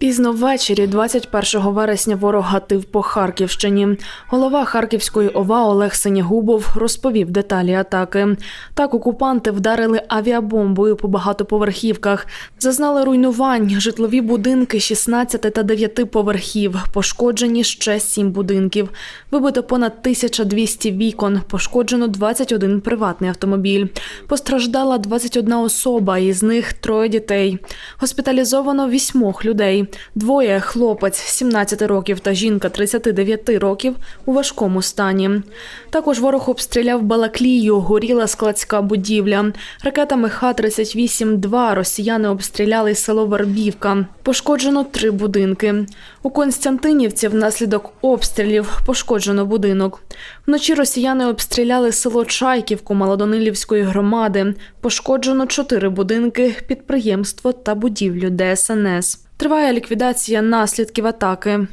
Пізно ввечері, 21 вересня, ворог гатив по Харківщині. Голова Харківської ОВА Олег Синягубов розповів деталі атаки. Так, окупанти вдарили авіабомбою по багатоповерхівках, зазнали руйнувань, житлові будинки 16 та 9 поверхів, пошкоджені ще 7 будинків. Вибито понад 1200 вікон, пошкоджено 21 приватний автомобіль. Постраждала 21 особа, із них троє дітей. Госпіталізовано вісьмох людей. Двоє хлопець 17 років та жінка 39 років у важкому стані. Також ворог обстріляв Балаклію, горіла складська будівля. Ракетами Х-38-2 росіяни обстріляли село Вербівка. Пошкоджено три будинки. У Константинівці внаслідок обстрілів пошкоджено будинок. Вночі росіяни обстріляли село Чайківку Малодонилівської громади. Пошкоджено чотири будинки, підприємство та будівлю ДСНС. Триває ліквідація наслідків атаки.